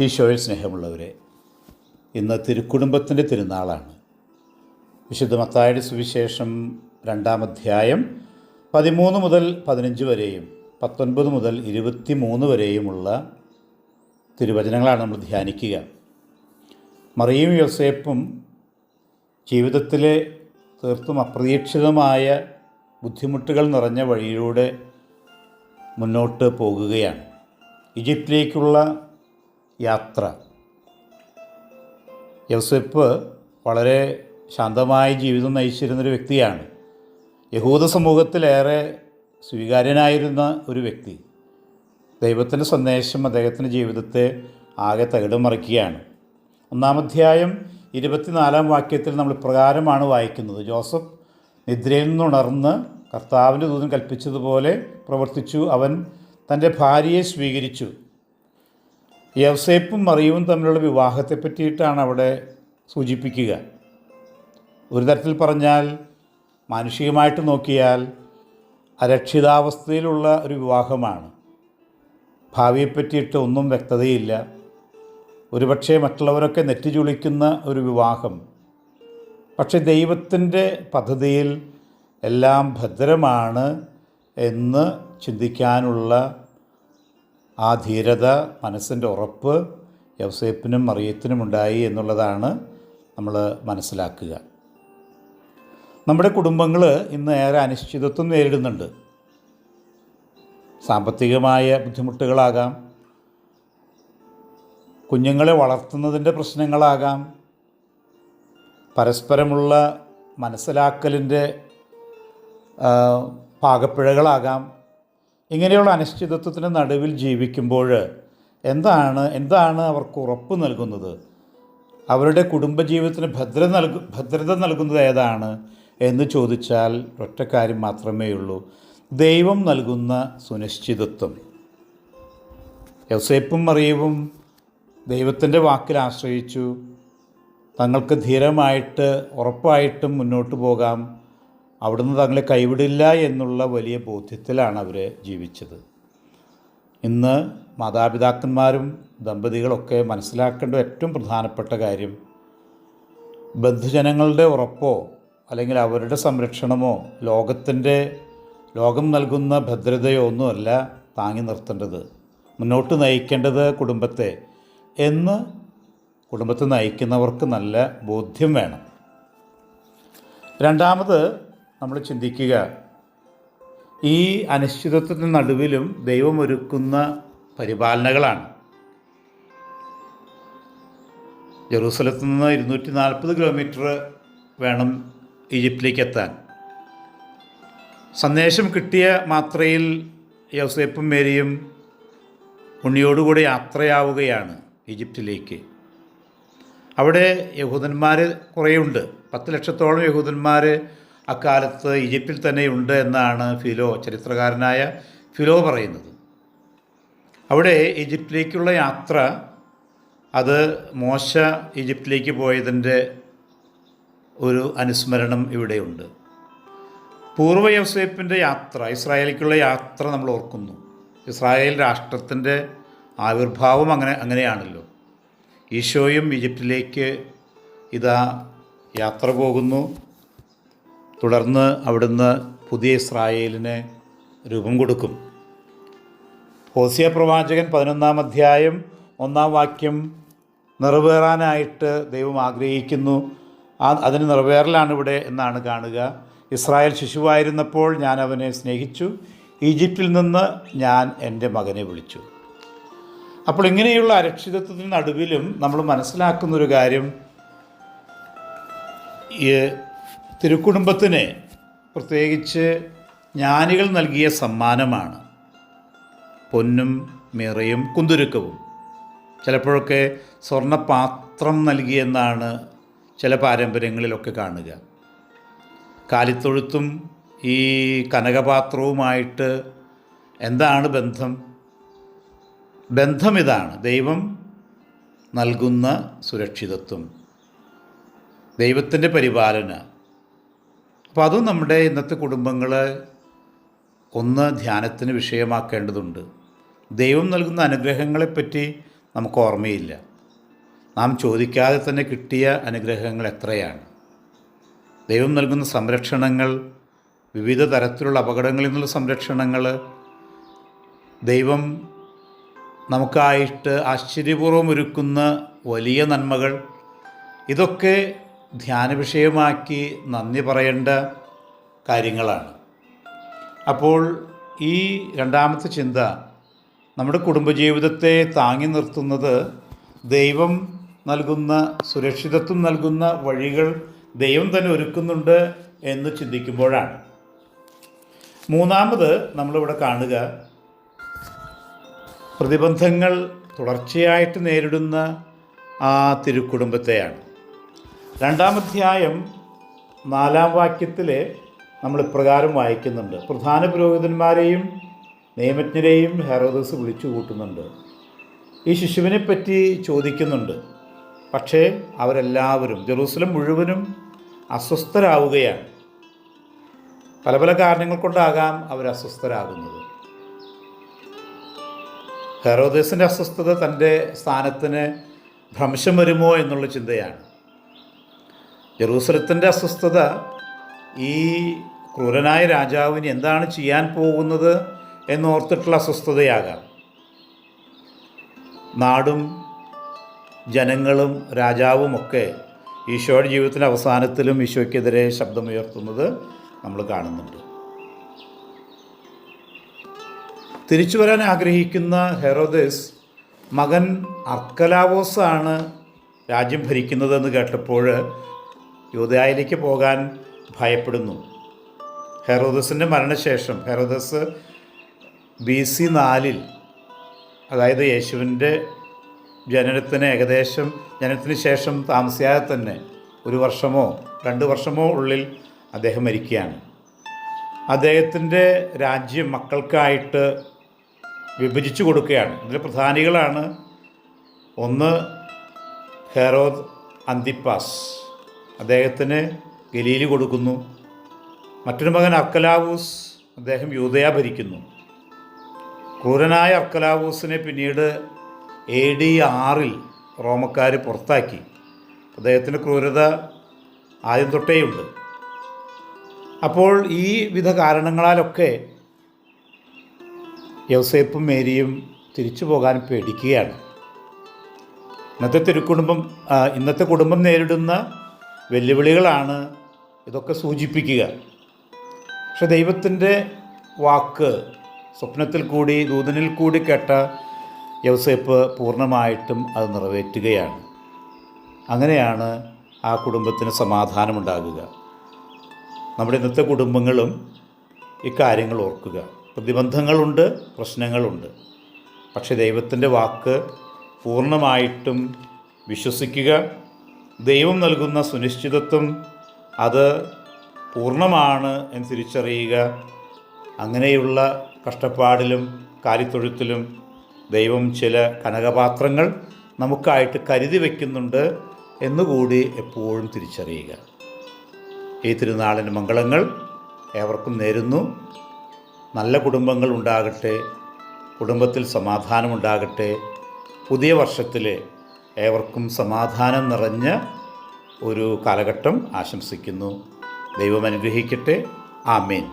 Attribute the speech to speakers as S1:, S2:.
S1: ഈശോയിൽ സ്നേഹമുള്ളവരെ ഇന്ന് തിരുക്കുടുംബത്തിന്റെ തിരുനാളാണ്. വിശുദ്ധ മത്തായുടെ സുവിശേഷം രണ്ടാം അധ്യായം പതിമൂന്ന് മുതൽ പതിനഞ്ച് വരെയും പത്തൊൻപത് മുതൽ ഇരുപത്തി മൂന്ന് വരെയുമുള്ള തിരുവചനങ്ങളാണ് നമ്മൾ ധ്യാനിക്കുക. മറിയും യോസേപ്പും ജീവിതത്തിലെ തീർത്തും അപ്രതീക്ഷിതമായ ബുദ്ധിമുട്ടുകൾ നിറഞ്ഞ വഴിയിലൂടെ മുന്നോട്ട് പോകുകയാണ്. ഈജിപ്തിലേക്കുള്ള യാത്ര. യോസെപ്പ് വളരെ ശാന്തമായ ജീവിതം നയിച്ചിരുന്നൊരു വ്യക്തിയാണ്. യഹൂദ സമൂഹത്തിലേറെ സ്വീകാര്യനായിരുന്ന ഒരു വ്യക്തി. ദൈവത്തിന്റെ സന്ദേശം അദ്ദേഹത്തിന്റെ ജീവിതത്തെ ആകെ തകിടം മറിക്കുകയാണ്. ഒന്നാമധ്യായം ഇരുപത്തിനാലാം വാക്യത്തിൽ നമ്മൾ പ്രകാരമാണ് വായിക്കുന്നത്. ജോസഫ് നിദ്രയിൽ നിന്നുണർന്ന് കർത്താവിന്റെ ദൂതൻ കൽപ്പിച്ചതുപോലെ പ്രവർത്തിച്ചു. അവൻ തന്റെ ഭാര്യയെ സ്വീകരിച്ചു. യവസേപ്പും മറിയവും തമ്മിലുള്ള വിവാഹത്തെ പറ്റിയിട്ടാണ് അവിടെ സൂചിപ്പിക്കുക. ഒരു തരത്തിൽ പറഞ്ഞാൽ മാനുഷികമായിട്ട് നോക്കിയാൽ അരക്ഷിതാവസ്ഥയിലുള്ള ഒരു വിവാഹമാണ്. ഭാവിയെ പറ്റിയിട്ട് ഒന്നും വ്യക്തതയില്ല. ഒരുപക്ഷെ മറ്റുള്ളവരൊക്കെ നെറ്റി ചുളിക്കുന്ന ഒരു വിവാഹം. പക്ഷെ ദൈവത്തിന്റെ പദ്ധതിയിൽ എല്ലാം ഭദ്രമാണ് എന്ന് ചിന്തിക്കാനുള്ള ആ ധീരത മനസ്സിന്റെ ഉറപ്പ് യൗസേപ്പിനും മറിയത്തിനും ഉണ്ടായി എന്നുള്ളതാണ് നമ്മൾ മനസ്സിലാക്കുക. നമ്മുടെ കുടുംബങ്ങൾ ഇന്ന് ഏറെ അനിശ്ചിതത്വം നേരിടുന്നുണ്ട്. സാമ്പത്തികമായ ബുദ്ധിമുട്ടുകളാകാം. കുഞ്ഞുങ്ങളെ വളർത്തുന്നതിന്റെ പ്രശ്നങ്ങളാകാം. പരസ്പരമുള്ള മനസ്സിലാക്കലിന്റെ പാകപ്പിഴകളാകാം. ഇങ്ങനെയുള്ള അനിശ്ചിതത്വത്തിന് നടുവിൽ ജീവിക്കുമ്പോൾ എന്താണ് എന്താണ് അവർക്ക് ഉറപ്പ് നൽകുന്നത്? അവരുടെ കുടുംബജീവിതത്തിന് ഭദ്ര നൽകു ഭദ്രത നൽകുന്നത് ഏതാണ് എന്ന് ചോദിച്ചാൽ ഒറ്റ കാര്യം മാത്രമേ ഉള്ളൂ. ദൈവം നൽകുന്ന സുനിശ്ചിതത്വം. യോസേപ്പും മറിയവും ദൈവത്തിന്റെ വാക്കിൽ ആശ്രയിച്ചു. തങ്ങൾക്ക് ധീരമായിട്ട് ഉറപ്പായിട്ടും മുന്നോട്ട് പോകാം. അവിടുന്ന് തങ്ങളെ കൈവിടില്ല എന്നുള്ള വലിയ ബോധ്യത്തിലാണ് അവർ ജീവിച്ചത്. ഇന്ന് മാതാപിതാക്കന്മാരും ദമ്പതികളൊക്കെ മനസ്സിലാക്കേണ്ട ഏറ്റവും പ്രധാനപ്പെട്ട കാര്യം ബന്ധുജനങ്ങളുടെ ഉറപ്പോ അല്ലെങ്കിൽ അവരുടെ സംരക്ഷണമോ ലോകത്തിന്റെ ലോകം നൽകുന്ന ഭദ്രതയോ ഒന്നുമല്ല താങ്ങി നിർത്തേണ്ടത്. മുന്നോട്ട് നയിക്കേണ്ടത് കുടുംബത്തെ എന്ന് കുടുംബത്തെ നയിക്കുന്നവർക്ക് നല്ല ബോധ്യം വേണം. രണ്ടാമത് നമ്മൾ ചിന്തിക്കുക. ഈ അനിശ്ചിതത്വത്തിന് നടുവിലും ദൈവം ഒരുക്കുന്ന പരിപാലനകളാണ്. ജെറൂസലത്തു നിന്ന് ഇരുന്നൂറ്റി നാൽപ്പത് കിലോമീറ്റർ വേണം ഈജിപ്തിലേക്ക് എത്താൻ സന്ദേശം കിട്ടിയ മാത്രയിൽ യൗസേപ്പും മേരിയും ഉണ്ണിയോടുകൂടി യാത്രയാവുകയാണ് ഈജിപ്തിലേക്ക്. അവിടെ യഹൂദന്മാർ കുറേയുണ്ട്. പത്ത് ലക്ഷത്തോളം യഹൂദന്മാർ അക്കാലത്ത് ഈജിപ്തിൽ തന്നെ ഉണ്ട് എന്നാണ് ഫിലോ ചരിത്രകാരനായ ഫിലോ പറയുന്നത്. അവിടെ ഈജിപ്തിലേക്കുള്ള യാത്ര അത് മോശ ഈജിപ്തിലേക്ക് പോയതിന്റെ ഒരു അനുസ്മരണം ഇവിടെയുണ്ട്. പൂർവ യോസേപ്പിന്റെ യാത്ര ഇസ്രായേലിലേക്കുള്ള യാത്ര നമ്മൾ ഓർക്കുന്നു. ഇസ്രായേൽ രാഷ്ട്രത്തിന്റെ ആവിർഭാവം അങ്ങനെ അങ്ങനെയാണല്ലോ. ഈശോയും ഈജിപ്തിലേക്ക് ഇതാ യാത്ര പോകുന്നു. തുടർന്ന് അവിടുന്ന് പുതിയ ഇസ്രായേലിന് രൂപം കൊടുക്കും. ഹോസിയ പ്രവാചകൻ പതിനൊന്നാം അധ്യായം ഒന്നാം വാക്യം നിറവേറാനായിട്ട് ദൈവം ആഗ്രഹിക്കുന്നു. ആ അതിന് നിറവേറലാണ് ഇവിടെ എന്നാണ് കാണുക. ഇസ്രായേൽ ശിശുവായിരുന്നപ്പോൾ ഞാൻ അവനെ സ്നേഹിച്ചു. ഈജിപ്തിൽ നിന്ന് ഞാൻ എന്റെ മകനെ വിളിച്ചു. അപ്പോൾ ഇങ്ങനെയുള്ള അരക്ഷിതത്വത്തിന് നടുവിലും നമ്മൾ മനസ്സിലാക്കുന്നൊരു കാര്യം തിരുക്കുടുംബത്തിന് പ്രത്യേകിച്ച് ജ്ഞാനികൾ നൽകിയ സമ്മാനമാണ്. പൊന്നും മിറയും കുന്തുരുക്കവും. ചിലപ്പോഴൊക്കെ സ്വർണപാത്രം നൽകിയെന്നാണ് ചില പാരമ്പര്യങ്ങളിലൊക്കെ കാണുക. കാലിത്തൊഴുത്തും ഈ കനകപാത്രവുമായിട്ട് എന്താണ് ബന്ധം? ബന്ധം ഇതാണ് ദൈവം നൽകുന്ന സുരക്ഷിതത്വം. ദൈവത്തിന്റെ പരിപാലന. അപ്പോൾ അതും നമ്മുടെ ഇന്നത്തെ കുടുംബങ്ങൾ ഒന്ന് ധ്യാനത്തിന് വിഷയമാക്കേണ്ടതുണ്ട്. ദൈവം നൽകുന്ന അനുഗ്രഹങ്ങളെപ്പറ്റി നമുക്ക് ഓർമ്മയില്ല. നാം ചോദിക്കാതെ തന്നെ കിട്ടിയ അനുഗ്രഹങ്ങൾ എത്രയാണ്? ദൈവം നൽകുന്ന സംരക്ഷണങ്ങൾ വിവിധ തരത്തിലുള്ള അപകടങ്ങളിൽ നിന്നുള്ള സംരക്ഷണങ്ങൾ ദൈവം നമുക്കായിട്ട് ആശ്ചര്യപൂർവം ഒരുക്കുന്ന വലിയ നന്മകൾ ഇതൊക്കെ ധ്യാന വിഷയമാക്കി നന്ദി പറയേണ്ട കാര്യങ്ങളാണ്. അപ്പോൾ ഈ രണ്ടാമത്തെ ചിന്ത നമ്മുടെ കുടുംബജീവിതത്തെ താങ്ങി നിർത്തുന്നത് ദൈവം നൽകുന്ന സുരക്ഷിതത്വം നൽകുന്ന വഴികൾ ദൈവം തന്നെ ഒരുക്കുന്നുണ്ട് എന്ന് ചിന്തിക്കുമ്പോഴാണ്. മൂന്നാമത് നമ്മളിവിടെ കാണുക പ്രതിബന്ധങ്ങൾ തുടർച്ചയായിട്ട് നേരിടുന്ന ആ തിരുക്കുടുംബത്തെയാണ്. രണ്ടാം അധ്യായം നാലാം വാക്യത്തിൽ നമ്മൾ ഇപ്രകാരം വായിക്കുന്നുണ്ട്. പ്രധാന പുരോഹിതന്മാരെയും നിയമജ്ഞരെയും ഹെറോദസ് വിളിച്ചു കൂട്ടുന്നുണ്ട് ഈ ശിശുവിനെ പറ്റി ചോദിക്കുന്നുണ്ട്. പക്ഷേ അവരെല്ലാവരും ജെറൂസലം മുഴുവനും അസ്വസ്ഥരാവുകയാണ്. പല പല കാരണങ്ങൾ കൊണ്ടാകാം അവർ അസ്വസ്ഥരാകുന്നത് ഹെറോദേസിന്റെ അസ്വസ്ഥത തന്റെ സ്ഥാനത്തിന് ഭ്രംശം വരുമോ എന്നുള്ള ചിന്തയാണ്. ജെറൂസലത്തിന്റെ അസ്വസ്ഥത ഈ ക്രൂരനായ രാജാവിന് എന്താണ് ചെയ്യാൻ പോകുന്നത് എന്നോർത്തിട്ടുള്ള അസ്വസ്ഥതയാകാം. നാടും ജനങ്ങളും രാജാവുമൊക്കെ ഈശോയുടെ ജീവിതത്തിന്റെ അവസാനത്തിലും ഈശോയ്ക്കെതിരെ ശബ്ദമുയർത്തുന്നത് നമ്മൾ കാണുന്നുണ്ട്. തിരിച്ചു വരാൻ ആഗ്രഹിക്കുന്ന ഹെറോദസ് മകൻ അർക്കലാവോസാണ് രാജ്യം ഭരിക്കുന്നതെന്ന് കേട്ടപ്പോൾ യൂതയായിലേക്ക് പോകാൻ ഭയപ്പെടുന്നു. ഹെറോദസിന്റെ മരണശേഷം ഹെറോദസ് ബി സി നാലിൽ അതായത് യേശുവിന്റെ ജനനത്തിന് ഏകദേശം ജനനത്തിന് ശേഷം താമസിയാതെ തന്നെ ഒരു വർഷമോ രണ്ട് വർഷമോ ഉള്ളിൽ അദ്ദേഹം മരിക്കുകയാണ്. അദ്ദേഹത്തിന്റെ രാജ്യം മക്കൾക്കായിട്ട് വിഭജിച്ചു കൊടുക്കുകയാണ്. ഇതിൽ പ്രധാനികളാണ് ഒന്ന് ഹെറോദ് അന്തിപ്പാസ്. അദ്ദേഹത്തിന് ഗലീലി കൊടുക്കുന്നു. മറ്റൊരു മകൻ അർക്കലാവൂസ് അദ്ദേഹം യൂതയ ഭരിക്കുന്നു. ക്രൂരനായ അർക്കലാവൂസിനെ പിന്നീട് എ ഡി ആറിൽ റോമക്കാർ പുറത്താക്കി. അദ്ദേഹത്തിന്റെ ക്രൂരത ആദ്യം തൊട്ടേയുണ്ട് അപ്പോൾ ഈ വിധ കാരണങ്ങളാലൊക്കെ യൗസേപ്പും മേരിയും തിരിച്ചു പോകാൻ പേടിക്കുകയാണ്. ഇന്നത്തെ തിരുക്കുടുംബം ഇന്നത്തെ കുടുംബം നേരിടുന്ന വെല്ലുവിളികളാണ് ഇതൊക്കെ സൂചിപ്പിക്കുക. പക്ഷെ ദൈവത്തിന്റെ വാക്ക് സ്വപ്നത്തിൽ കൂടി ദൂതനിൽ കൂടി കേട്ട യൗസേപ്പ് പൂർണമായിട്ടും അത് നിറവേറ്റുകയാണ്. അങ്ങനെയാണ് ആ കുടുംബത്തിന് സമാധാനമുണ്ടാകുക. നമ്മുടെ ഇന്നത്തെ കുടുംബങ്ങളും ഇക്കാര്യങ്ങൾ ഓർക്കുക. പ്രതിബന്ധങ്ങളുണ്ട് പ്രശ്നങ്ങളുണ്ട്. പക്ഷെ ദൈവത്തിന്റെ വാക്ക് പൂർണമായിട്ടും വിശ്വസിക്കുക ദൈവം നൽകുന്ന സുനിശ്ചിതത്വം അത് പൂർണമാണ് എന്ന് തിരിച്ചറിയുക. അങ്ങനെയുള്ള കഷ്ടപ്പാടിലും കാര്യത്തൊഴുത്തിലും ദൈവം ചില കനകപാത്രങ്ങൾ നമുക്കായിട്ട് കരുതി വയ്ക്കുന്നുണ്ട് എന്നുകൂടി എപ്പോഴും തിരിച്ചറിയുക. ഈ തിരുനാളിന്റെ മംഗളങ്ങൾ ഏവർക്കും നേരുന്നു. നല്ല കുടുംബങ്ങൾ ഉണ്ടാകട്ടെ കുടുംബത്തിൽ സമാധാനമുണ്ടാകട്ടെ. പുതിയ വർഷത്തിൽ ഏവർക്കും സമാധാനം നിറഞ്ഞ ഒരു കാലഘട്ടം ആശംസിക്കുന്നു. ദൈവം അനുഗ്രഹിക്കട്ടെ. ആമേൻ.